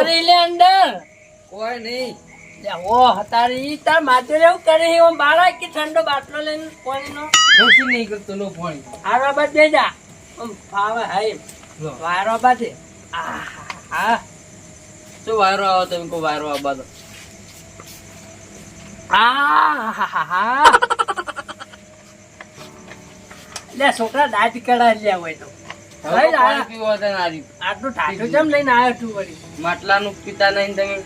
કરી લે અંદર. કોઈ નહીં. ઓ હતારી. તાર માથે એવું કરે છે ઓમ કે ઠંડો બાટલો લઈને પાણીનો? કશું નહીં કરતો લો પાણી. હારો બાદ દે જા. ઓમ ફાવે હાય વારો બાદ આ હા. શું વાયરો આવો તમે? કો વારો આવવા દો આ હા હા હા છોકરા દાંત કડા લ્યા હોય તો. તો આટલું ટાટું જેમ લઈને આવ્યો તું વળી? માટલાનું પીતા નહીં તમે?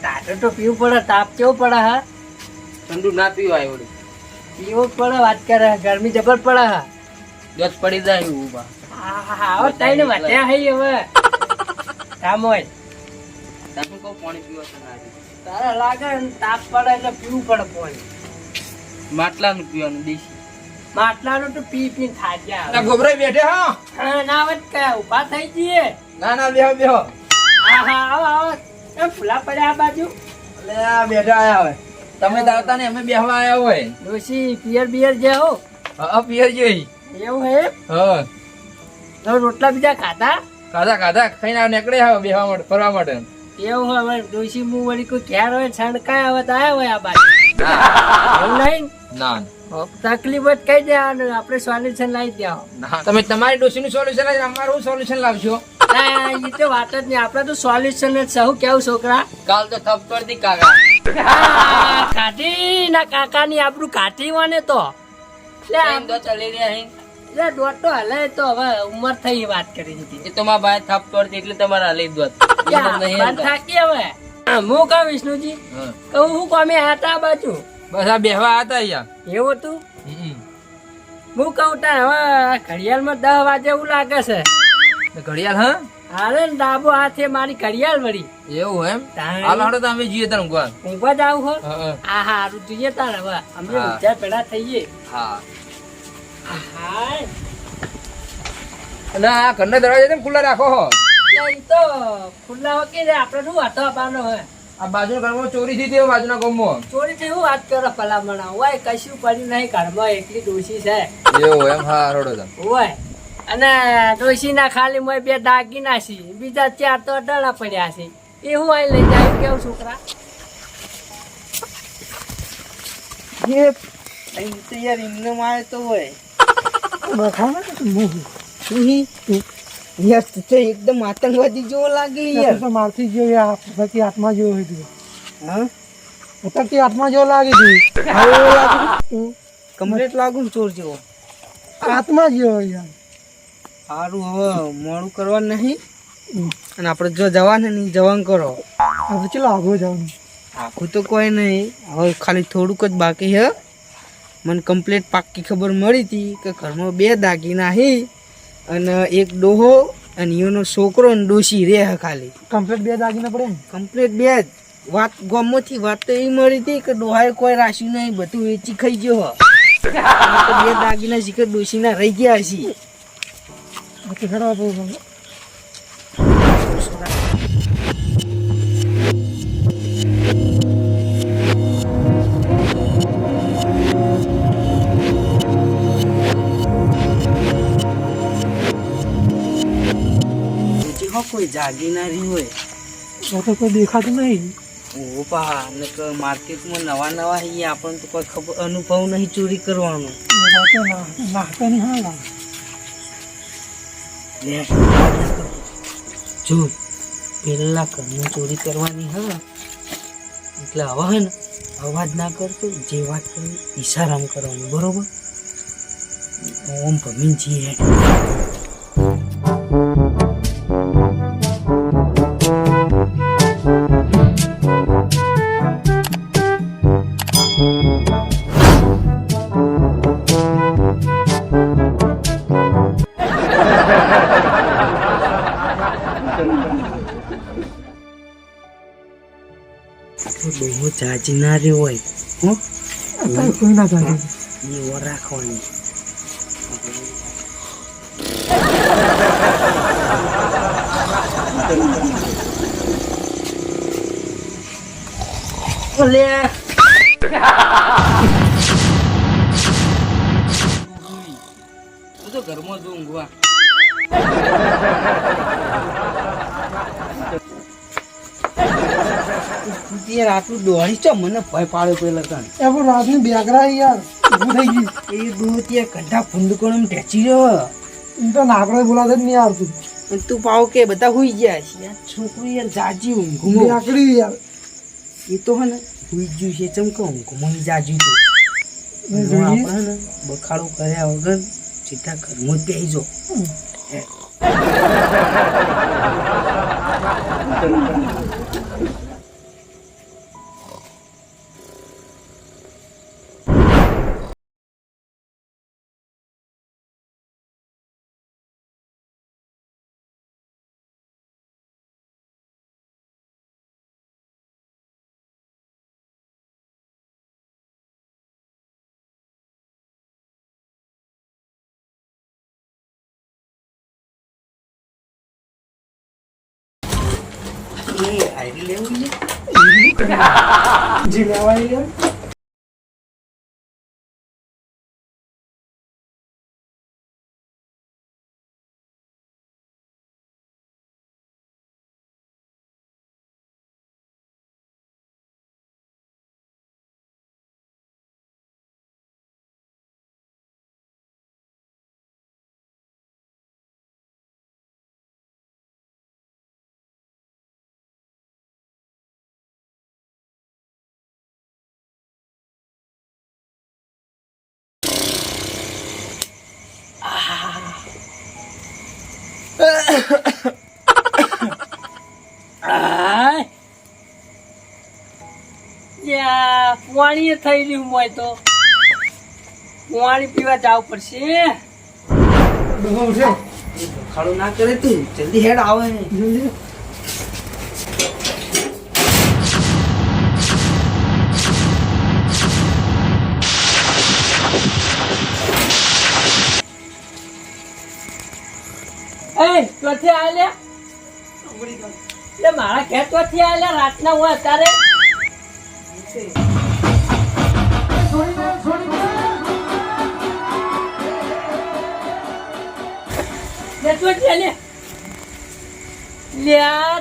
ટાટું તો પીવું પડે તાપ કેવું પડે હા? ઠંડુ ના પીવાય વળી. પીવું પડે વાત કરે ગરમી જબર પડે હા? દસ પડી જાય એવું હા તઈને વધ્યા હઈ હવે. કામ હોય. તમે કહું પાણી પીવો છે ને તારા લાગે તાપ પડે એટલે પીવું પડે પાણી. માટલાનું પીવાનું દેશી. માટલાનું તો પી પી થાક્યા ના ગોબરાઈ બેઠે હા. કે ઊભા થઈ જઈએ. ના ના બેહો બેહો. હા હા આવો આવો. એ ફૂલા પડ્યા આ બાજુ. એટલે આ બેઠા આયા હોય. તમે દાવતા ને અમે બેહવા આયા હોય. ડોશી પિયર બિયર જે હો. હા પિયર જોઈ એવું હે? હા. તો રોટલા બીજા ખાધા? ખાધા કાધા ખાઈને નીકળે હા બેહવા માટે ફરવા માટે. એવું હોય હવે ડોશી મુ વળી કોઈ ઘેર હોય છણકાય હવે તો આયા હોય આ બાજુ. એવું નહીં? ના. તકલીફ જ કઈ દે આપણે સોલ્યુશન લાવી દેવા તમે તમારી ડોસીનું સોલ્યુશન લાવી અમારું સોલ્યુશન લાવશો? ના, એ તો વાત જ નહીં. આપણે તો સોલ્યુશન જ સહુ કેવું છોકરા? કાલ તો થપ્પડથી કાકા. કાઢી ના કાકાની આપણું કાઢી વાને તો. લે આમ. તો ચલી રહ્યા અહીં લે દોઢ તો હલે તો હવે ઉંમર થઈ વાત કરી દીધી. એ તો મારા ભાઈ થપ તોડતી એટલે તમારે જ. થાકી હવે. હું કહું વિષ્ણુજી? કહું હું કોમે હતા બાજુ? બસ આ બેહવા હતા અહીંયા. એવું હતું? હું કહું તાર હવે આ ઘડિયાળમાં દસ વાગે એવું લાગે છે. ઘડિયાળ હા? અરે ને ડાબો હાથે મારી ઘડિયાળ વળી. એવું એમ? તારે હાલો હાલો તો અમે જઈએ તારું ઘર ઊંઘવા આવું હો. આ હારું જોઈએ તાર હવે. અમે. ઊંઝા પેડા થઈએ. હા. અને આ ઘરના દરવાજા છે ને ખુલ્લા રાખો હો? ઈ તો ખુલ્લા વકી રે આપણે શું વાતો આપવાનો હે આ બાજુના ઘરમાં ચોરી થઈ હતી બાજુના ગામમાં. ચોરી થી શું વાત કરો ભલામણા? હોય કશું કર્યું નહીં ઘરમાં એકલી ડોશી છે. એવું એમ? હા રોડો તમે હોય અને ડોશી ના ખાલી મોય બે દાગી છે બીજા ચાર તો અડાણા પડ્યા છે. એ હું અહીં લઈ જાય કેવું છોકરા? એકદમ આતંકવાદી જેવો લાગે યાર. તો મારથી યાર પતાકી હાથમાં જેવો હોય તું હા? પતાકી હાથમાં જેવો લાગે તું કમ્પ્લીટ લાગુ ને ચોર જેવો. હાથમાં જેવો યાર. સારું હવે મોડું કરવાનું નહીં. અને આપણે જો જવાને નહીં જવાનું કરો. હવે ચલો આગળ જવાનું. આખું તો કોઈ નહીં. હવે ખાલી થોડુંક જ બાકી છે. મને કમ્પ્લીટ પાક્કી ખબર મળી હતી કે ઘરમાં બે દાગીના હી અને એક ડોહો અને એનો છોકરો ને ડોસી રે ખાલી. કમ્પ્લીટ બે દાગીના પડે ને? કમ્પ્લીટ બે જ. વાત ગામમાંથી વાત તો એ મળી હતી કે ડોહાએ કોઈ રાશિ નહીં બધું વેચી ખાઈ ગયો હો. તો બે દાગીના શીખર ડોસીના રહી ગયા છે કોઈ જાગી ના રહી હોય. તો તો કોઈ દેખાતું નહીં. ઓ પા ને કે માર્કેટમાં નવા નવા હી આપણને તો કોઈ ખબર અનુભવ નહીં ચોરી કરવાનો. જો પેલા ઘરમાં ચોરી કરવાની હા. એટલે આવા હે ને અવાજ ના કરતો જે વાત કરવી ઈશારામ કરવાનું બરોબર? ઓમ ભમીજી હે. બહુ જાજી ના રહ્યો હોય હો? કોઈ ના એવો રાખવાની. ઘરમાં જ ઊંઘવા. તું રાતું દોડી ચો મને ભય પાડ્યો પેલા તને એ પણ રાતની બેગરા યાર ઊભું થઈ ગયું. એ દૂર તે કંઠા ફૂંદકોણ એમ ટેચી રહ્યો. એમ તો નાકડો બોલાતે જ નહીં આવતું. અને તું પાવ કે બધા હુઈ ગયા છે છોકરી યાર જાજી ઊંઘું. બેકડી યાર. એ તો હે ને હુઈ ગયું છે ચમકે ઊંઘુમો જાજી તું. આપણે બખાડો કર્યા વગર સીધા ઘરમાં જ બેસી જો એ આયરી લેવું છે? જી લેવાય પાણી થઈ રહ્યું હોય તો. પાણી પીવા જવું પડશે. બખાડો ના કરે તું. જલ્દી હેડ આવે. જલ્દી. એ ક્યાંથી એટલે મારા ઘેર ક્યાંથી રાતના હું અત્યારે?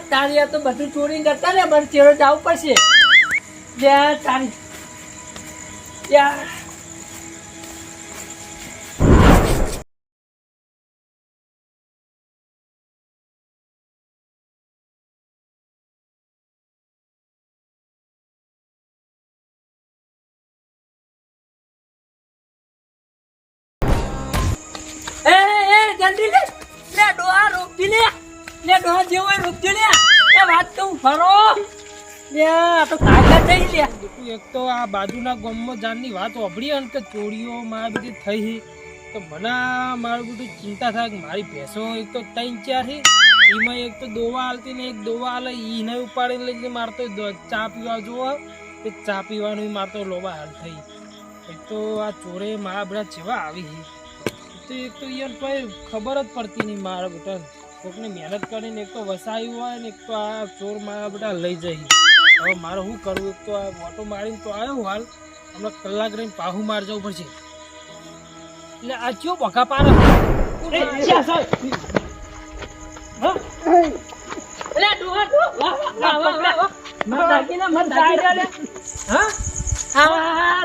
તારી આ તો બધું ચોરી કરતા ને મને ચેરો જવું પડશે. લે આ તારી. જેવો રોકજી લે. એ વાત તો ફરો લે તો કાકા થઈ લે. એક તો આ બાજુના ગામમાં જાનની વાત વાપરી અને ચોરીઓ મારા બધી થઈ તો મને મારું બધું ચિંતા થાય કે મારી ભેંસો એક તો ત્રણ ચાર છે એમાં એક તો દોવા હાલતી ને એક દોવા હાલે એને ઉપાડીને લઈ જઈને મારતો ચા પીવા જોવો એ ચા પીવાનું મારતો લોબા હાલ થઈ. એક તો આ ચોરે મારા બધા જેવા આવી તો એક તો યાર ખબર જ પડતી નહીં મારા બેટા કોકને મહેનત કરીને એક તો વસાયું હોય ને એક તો આ ચોર મારા બધા લઈ જાય હવે મારે શું કરવું એક તો આ ઓટો મારીને તો આવ્યો હાલ હમણાં કલાક રહીને પાહુ માર જવું પડશે એટલે આ ચિયો બકા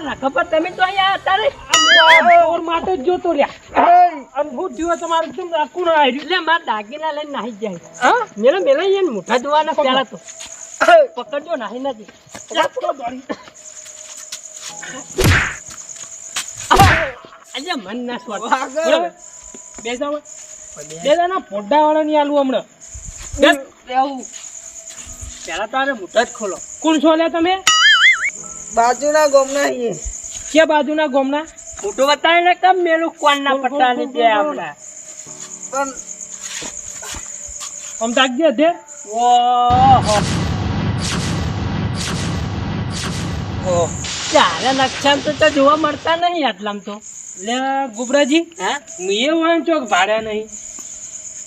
ના ખબર તમે તો અહીંયા અત્યારે જોતો લ્યા અને થયું તમારે એકદમ રાખવું ના આવ્યું? એટલે મારા દાગીના લઈને નાહી જાય હા? મેલો મેલો એને મોઢા ધોવાના પેલા તો. પકડજો નાહી નથી. આજે મન ના સ્વાદ? બે જાવ બે જાના પોડા વાળા ની આલુ હમણાં. બે એવું. પેલા તારે મોઢા જ ખોલો. કોણ છો લ્યા તમે? બાજુના ગામના કે બાજુના ગોમના? મોટો બતાવે ને કમ મેલું કોણ ના પટ્ટા ની જે આપડા? પણ આમ તાકજે દે ઓહો. ચારે તો તો જોવા મળતા નહીં આટલામ તો. લે ગુબરાજી હા? મેં વાંચો ચોક ભાડ્યા નહીં?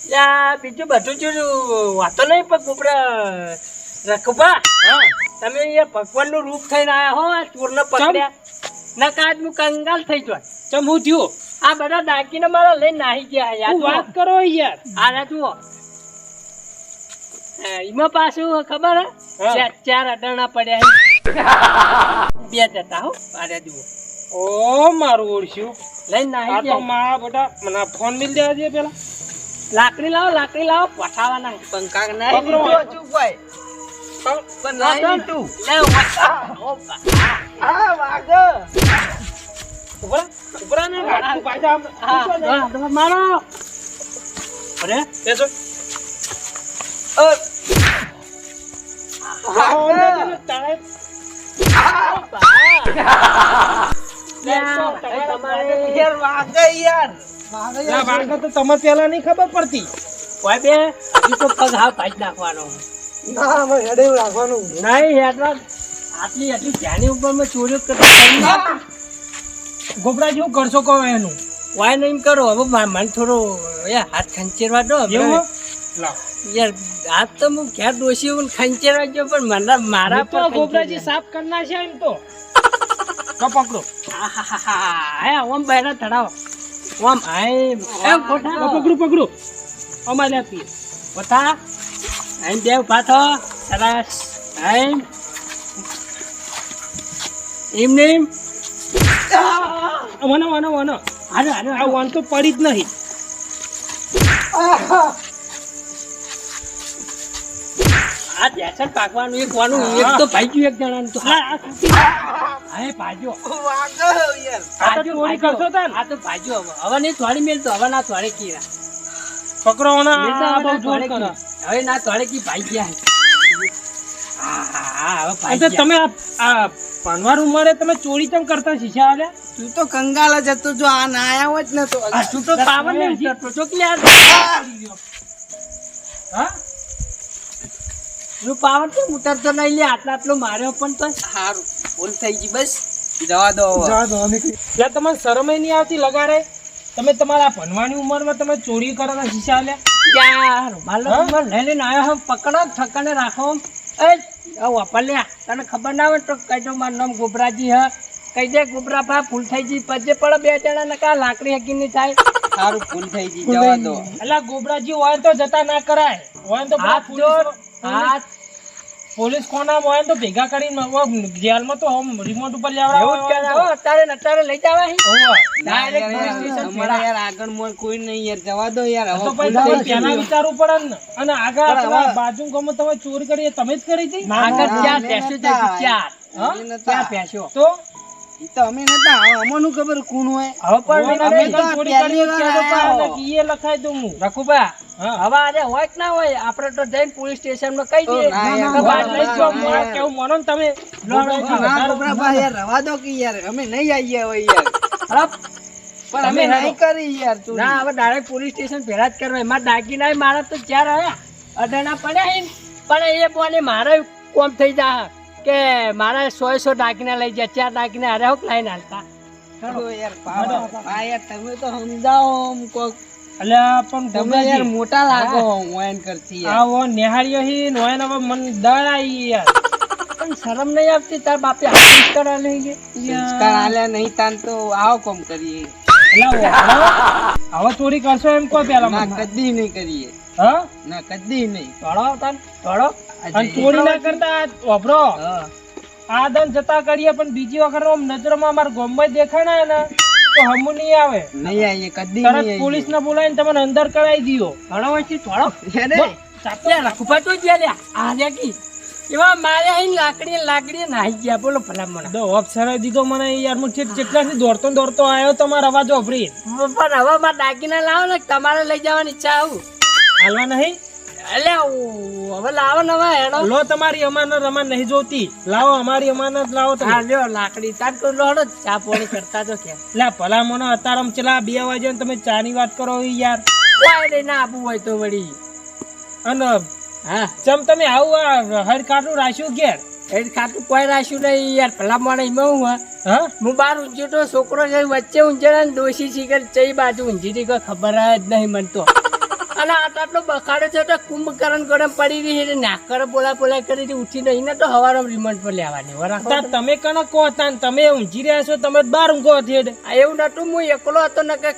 યા બીજું બધું જો વાતો નહીં પણ ગુબરા રકબા હા. તમે અહીંયા ભગવાનનું રૂપ થઈને આયા હો આ ચોરને પકડ્યા. ના કાજ હું કંગાલ થઈ જાય ચમ હું થયું આ બધા ડાકીને મારા લઈ નાહી ગયા યાર વાત કરો યાર આના જુઓ એમાં પાછું ખબર હે? ચાર- અડાણા પડ્યા બે જતા હો આરે જુઓ ઓ મારું ઓળખ્યું લઈ નાહી ગયા મારા બેટા મને ફોન મિલ દેવા દે પેલા લાકડી લાવો લાકડી લાવો પઠાવાના પંખા નહીં ચૂપ લીધું નહીં લીધું. લે, વાગા. ઓ, બા. આ વાગે. ઉપરા ઉપરા ને પાછા હા. હા, તમે મારો અરે બેસો. અ, આ અંદર તને તાળે લ્યા, તમારે- તમારે યાર વાગે યાર ના, વાંકા તો તમને પેલા નહીં ખબર પડતી તો પગ હાવ કાઢી નાખવાનો ના અમે હેડે રાખવાનું. નહીં યાર આટલી આટલી ધ્યાની ઉપરમાં ચોરીઓ કરતા. ગોબરા જેવું કરશો કહો એનું? વાય નહીં કરો. હવે મા- મને થોડો યાર હાથ ખંચેરવા દો. એવું? યાર હાથ તો હું ક્યાં ડોસી હું ખંચેરવા ગયો પણ મને મારા પર ગોબરાજી સાફ કરના છે એમ તો. પકડો. હા ઓમ બહેરા તળાવ ઓમ હાય પકડું પકડું. અમારે આપીએ કોઠા આઈ દેવ પાથો સરસ આઈ એમ નેમ વનો વનો વનો હાલો હાલો આ વન તો પડી જ નહીં આ બેસન પાકવાનું એક વાનું એક તો ભાઈ એક જણાનું તો હા હા એ ભાજો વાગે યાર આ તો ચોરી કરશો તાન. આ તો ભાજો હવે હવે નહીં થોડી મેલ તો હવે ના થોડી કીરા પકડો વનો મેલ તો આ બહુ ના જોર કરે કી. હવે ના તળે કી ભાઈ ગયા હા. હા હા હવે ભાઈ તો તમે આ પાનવાર ઉંમરે તમે ચોરી કેમ કરતા શીશા આલે? તું તો કંગાલ જ હતો જો આ ના આયા હોત ને તો. આ તું તો પાવર નહીં ઉતરતો. ચોકલી આ હા? તું પાવર તો ઉતરતો નહીં લે? આટલા આટલો માર્યો પણ તો સારું ભૂલ થઈ ગઈ બસ. જવા દો હવે. જા દો ત્યાં તમને શરમે નહીં આવતી લગાડે. તમે તમારા ભણવાની ઉંમરમાં તમે ચોરી કરવાના શીશા આલ્યા યાર માલો? લઈ લઈને આવ્યો હમ પકડો થકને રાખો એ આવો પલ્યા તને ખબર ના હોય તો કહી દો મારું નામ ગોબરાજી હ. કહી દે ગોબરા ભા ફૂલ થઈ ગઈ. પછી પડે બે જણા ને કા લાકડી હકી ની થાય. સારું ફૂલ થઈ ગઈ. જવા દો. એટલે ગોબરાજી હોય તો જતા ના કરાય. હોય તો હાથ હાથ પોલીસ કોના હોય તો ભેગા કરીને જેલમાં તો રિમોટ ઉપર એવું જ હો, અત્યારે ને અત્યારે લઈ જવા હી. યાર આગળ મોય કોઈ નહીં યાર જવા દો યાર હવે તો પછી. તેના વિચારવું પડે ને અને આગળ બાજુ ગામમાં તમે ચોરી કરી તમે જ કરી હતી આગળ ચાર ભેંસો ચાર. તો? ઈ તો અમે નતા અમને ખબર કોણ હોય. હવે પણ અમે તો પહેલી વાર આયા આને લખાઈ દઉં હું. રઘુભા, હવે આજે હોય કે ના હોય આપણે તો જઈને પોલીસ સ્ટેશનમાં કહી દઈએ. કે બાદ લઈ જો જાઓ, કેવું મનો ને તમે. ના વધારે- ભાઈ યાર રવા દો કે યાર. અમે નહીં આઈએ હવે યાર. હરપ. પણ અમે નહીં કરી યાર તું ના હવે ડાયરેક્ટ પોલીસ સ્ટેશન ભેરા જ કરવા. એમાં દાગીના મારા તો ચાર આવ્યા. અડાના પડ્યા. પણ એ બોને મારે કોમ થઈ જા કે મારા સો સો દાગીના લઈ જાય ચાર દાગીના અરે હોક લઈને હાલતા? મોટા લાગો કરતી આવો નિહાળ્યો હી હવે મન આવી યાર પણ શરમ નહીં આવતી? તાર બાપે સંસ્કાર નહીં તાન તો આવો કોમ કરીએ. હવે ચોરી કરશો એમ કોઈ પેલા કદી નહીં કરીએ. હા? ના કદી નહીં. ધોળો તાન ધોળો અને ચોરી ના કરતા વાપરો. આ દન જતા કરીએ પણ બીજી વખત આમ નજરમાં અમારા ગોમમાં દેખાણા ને તો હમુ નહીં આવે. નહીં આવીએ કદી તરત પોલીસ ને બોલાવીને તમને અંદર કરાવી દીધો ધોળો હોય થોડો. લે તો જ્યાં આ રે એવા માર્યા હી લાકડી લાકડી નાહી ગયા. બોલો ભલા મને દો દીધો મને યાર હું ઠેઠ જેટલાથી દોડતો આવ્યો તમારો અવાજ વાપરી. પણ હવે મારે દાગીના લાવો ને તમારે લઈ જવાની ઈચ્છા આવું. હાલવા નહીં? એટલે હવે લાવો ને હવે હેડો. લો તમારી અમાનત અમાર નહીં જોતી. લાવો અમારી અમાનત લાવો તમે. હા લ્યો લાકડી તાર તો લોડો જ ચા પાણી કરતા તો કે. લે ભલા મને અત્યારે ચલા બે વાગે ને તમે ચાની વાત કરો યાર. ના આપવું હોય તો વળી. અને હા. ચમ તમે આવું હર કાટું રાખ્યું ઘેર? હર ખાતું કોઈ રાખ્યું નહીં યાર ભલા મને એમાં હું હા? બાર ઊંઝ્યો તો છોકરો છે વચ્ચે ઊંચે ને ડોસી શીખર ચઈ બાજુ ઊંચી ખબર જ નહીં મને તો. અને આ તો આટલો બખાડો છે તો કુંભકરણ ગરમ પડી રહી છે નાકર બોલા બોલા કરી હતી ઉઠી નહીં ને તો હવારમાં રિમોટ પર લેવાની તાર તમે કનો કહો તમે ઊંઘી રહ્યા છો તમે બાર ઊંઘો હતી એવું નતું હું એકલો હતો ને કે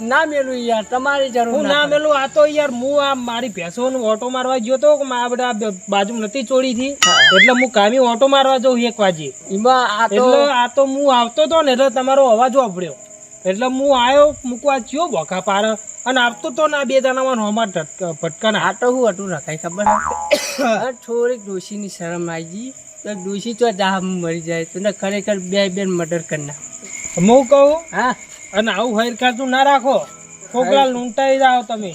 ના મેલું યાર તમારી જરૂર હું ના મેલું આ તો યાર હું આ મારી ભેંસોનો ઓટો મારવા ગયો તો આ બધા બાજુ નથી ચોરી થી એટલે હું કામી ઓટો મારવા જઉં એક વાગે. એમાં આ તો એટલે આ તો હું આવતો તો ને એટલે તમારો અવાજ વાપર્યો. એટલે હું આવ્યો મૂકવા ચિયો બોખા પાર. અને આપતો તો ના બે જણામાં હોમાં ભટકાના. આ તો હું હતું રખાય ખબર થોડીક ડોશીની શરમ આવી ગઈ તો ડોશી તો દાહ મરી જાય. તો ને ખરેખર બે બેન મર્ડર કરી નાખ. હું કહું હા. અને આવું હૈરખાર તું ના રાખો. છોકરા લૂંટાઈ જાઓ તમે.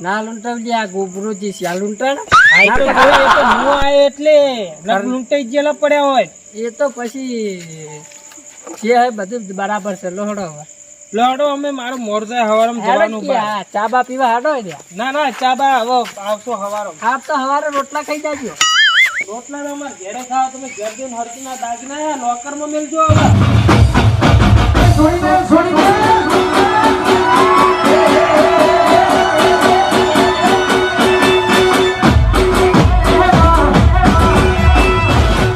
ના લૂંટાવી આ ગોબરો જે છે આ લૂંટાણ. આ તો જો એ તો હું આયો એટલે. લૂંટાઈ ગયેલા પડ્યા હોય. એ તો પછી જે બધું બરાબર છે. લોહડો હવે. લાડો અમે મારો મોરસા હવારમ જવાનું ચા બા પીવા હાડો ના ના ચા બા હવે આવશો હવારો આપ તો હવારે રોટલા ખાઈ જાજો. રોટલા ને અમારે ઘેરે ખાવ તમે ઘેર જઈને હરકી ના દાગી ના લોકરમાં મેલજો હવે. છોડી દે છોડી દે